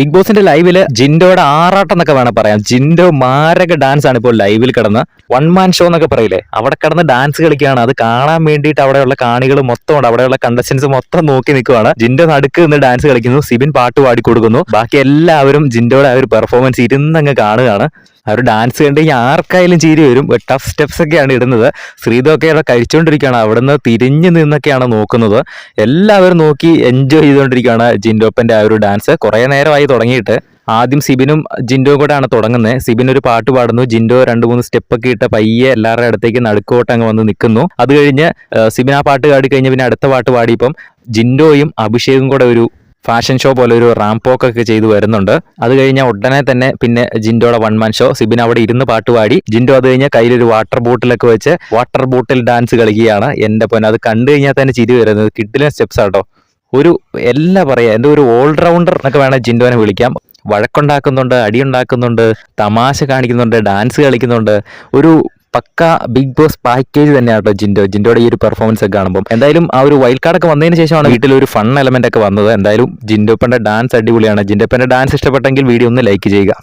Big ബോസിന്റെ ലൈവിൽ ജിൻഡോയുടെ ആറാട്ടം എന്നൊക്കെ വേണം പറയാം. ജിൻഡോ മാരക ഡാൻസ് ആണ് ഇപ്പോൾ ലൈവിൽ കിടന്ന്. വൺ മാൻ ഷോ എന്നൊക്കെ പറയില്ലേ? അവിടെ കിടന്ന് ഡാൻസ് കളിക്കുകയാണ്. അത് കാണാൻ വേണ്ടിയിട്ട് അവിടെയുള്ള കാണികൾ മൊത്തം ഉണ്ട് അവിടെയുള്ള കണ്ടസ്റ്റൻസ് മൊത്തം നോക്കി നിൽക്കുവാണ്. ജിൻഡോ നടുക്ക് നിന്ന് ഡാൻസ് കളിക്കുന്നു. സിബിൻ പാട്ട് പാടി കൊടുക്കുന്നു. ബാക്കി എല്ലാവരും ജിൻഡോയുടെ ആ ഒരു പെർഫോമൻസ് ഇരുന്നങ്ങ് കാണുകയാണ്. ആ ഒരു ഡാൻസ് കണ്ട് കഴിഞ്ഞാൽ ആർക്കായാലും ചിരി വരും. ടഫ് സ്റ്റെപ്സ് ഒക്കെയാണ് ഇടുന്നത്. ശ്രീതൊക്കെ അവിടെ കഴിച്ചുകൊണ്ടിരിക്കുകയാണ് അവിടുന്ന് തിരിഞ്ഞു നിന്നൊക്കെയാണ് നോക്കുന്നത്. എല്ലാവരും നോക്കി എൻജോയ് ചെയ്തുകൊണ്ടിരിക്കുകയാണ് ജിൻഡോപ്പന്റെ ആ ഒരു ഡാൻസ് കുറേ നേരമായി തുടങ്ങിയിട്ട്. ആദ്യം സിബിനും ജിൻഡോ കൂടെയാണ് തുടങ്ങുന്നത്. സിബിൻ ഒരു പാട്ട് പാടുന്നു. ജിൻഡോ രണ്ട് മൂന്ന് സ്റ്റെപ്പൊക്കെ ഇട്ട് പയ്യെ എല്ലാവരുടെ അടുത്തേക്ക് നടുക്കോട്ട് അങ്ങ് വന്ന് നിൽക്കുന്നു. അത് കഴിഞ്ഞ് സിബിൻ ആ പാട്ട് പാടി കഴിഞ്ഞ് പിന്നെ അടുത്ത പാട്ട് പാടിയപ്പം ജിൻഡോയും അഭിഷേകും കൂടെ ഒരു ഫാഷൻ ഷോ പോലെ ഒരു റാംപോക്ക് ഒക്കെ ചെയ്തു വരുന്നുണ്ട്. അത് കഴിഞ്ഞാൽ ഉടനെ തന്നെ പിന്നെ ജിൻഡോയുടെ വൺ മാൻ ഷോ. സിബിൻ അവിടെ ഇരുന്ന് പാട്ട് പാടി. ജിൻഡോ അത് കഴിഞ്ഞാൽ കയ്യിലൊരു വാട്ടർ ബോട്ടിലൊക്കെ വെച്ച് വാട്ടർ ബോട്ടിൽ ഡാൻസ് കളിക്കുകയാണ് എന്റെ പൊന്നെ. അത് കണ്ടു കഴിഞ്ഞാൽ തന്നെ ചിരി വരുന്നത്. കിഡിലെ സ്റ്റെപ്സ് ആട്ടോ. ഒരു എല്ലാ പറയാ എന്തോ ഒരു ഓൾറൗണ്ടർ എന്നൊക്കെ വേണേൽ ജിൻഡോനെ വിളിക്കാം. വഴക്കുണ്ടാക്കുന്നുണ്ട് അടിയുണ്ടാക്കുന്നുണ്ട് തമാശ കാണിക്കുന്നുണ്ട് ഡാൻസ് കളിക്കുന്നുണ്ട്. ഒരു പക്ക ബിഗ് ബോസ് പാക്കേജ് തന്നെയാണ് കേട്ടോ ജിൻഡോ. ജിൻഡോയുടെ ഈ ഒരു പെർഫോമൻസ് ഒക്കെ കാണുമ്പോൾ എന്തായാലും ആ ഒരു വൈൽഡ് കാർഡൊക്കെ വന്നതിന് ശേഷമാണ് വീട്ടിൽ ഒരു ഫൺ എലമെന്റ് ഒക്കെ വന്നത്. എന്തായാലും ജിൻഡോപ്പന്റെ ഡാൻസ് അടിപൊളിയാണ്. ജിൻഡോപ്പന്റെ ഡാൻസ് ഇഷ്ടപ്പെട്ടെങ്കിൽ വീഡിയോ ഒന്ന് ലൈക്ക് ചെയ്യുക.